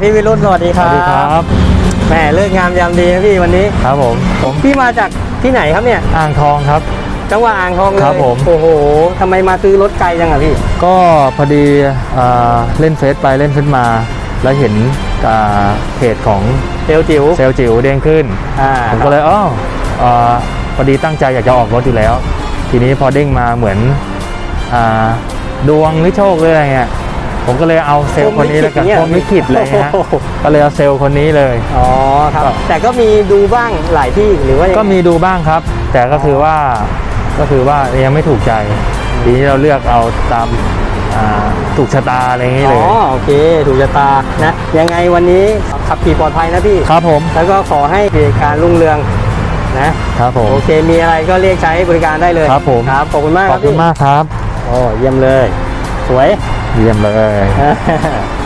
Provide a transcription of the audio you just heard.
พี่วิรุธสวัสดีคสรับวัสดีครับแหมเลิกงามยามดีนะพี่วันนี้ ครับผม ผมพี่มาจากที่ไหนครับเนี่ย อ่างทองครับ จังหวัดอ่างทองเลยครับผม โอ้โหทำไมมาซื้อรถไกลจังอะพี่ ก็พอดีอ่าเล่นเฟซไปเล่นเฟซมา แล้วเห็นอ่าเพจของเซลลจิ๋วเซลลจิ๋วเด้งขึ้น อ่าผมก็เลยอ๋ออ่าพอดีตั้งใจอยากจะออกรถอยู่แล้ว ทีนี้พอเด้งมาเหมือนอาดวงหรือโชคหรืออะไรเงี้ย ผมก็เลยเอาเซลล์คนนี้แล้วกันผมไม่ขิดเลยฮะโอ้โหก็เลยเอาเซลล์คนนี้เลยอ๋อครับแต่ก็มีดูบ้างหลายที่หรือว่ายังไงก็มีดูบ้างครับ แต่ก็คือว่าก็คือว่ายังไม่ถูกใจทีนี้เราเลือกเอาตามอ่าถูกชะตาอะไรอย่างนี้อ๋เลอยโอเค ถูกชะตานะ ยังไงวันนี้ขับขี่ปลอดภัยนะพี่ ครับผม แล้วก็ขอให้กิจการรุ่งเรืองนะ ครับผม โอเค มีอะไรก็เรียกใช้บริการได้เลย ครับผม ครับ ขอบคุณมากขคอรับบคุณพี่มากครับ โอ้เยี่ยมเลย สวย เยี่ยมเลยค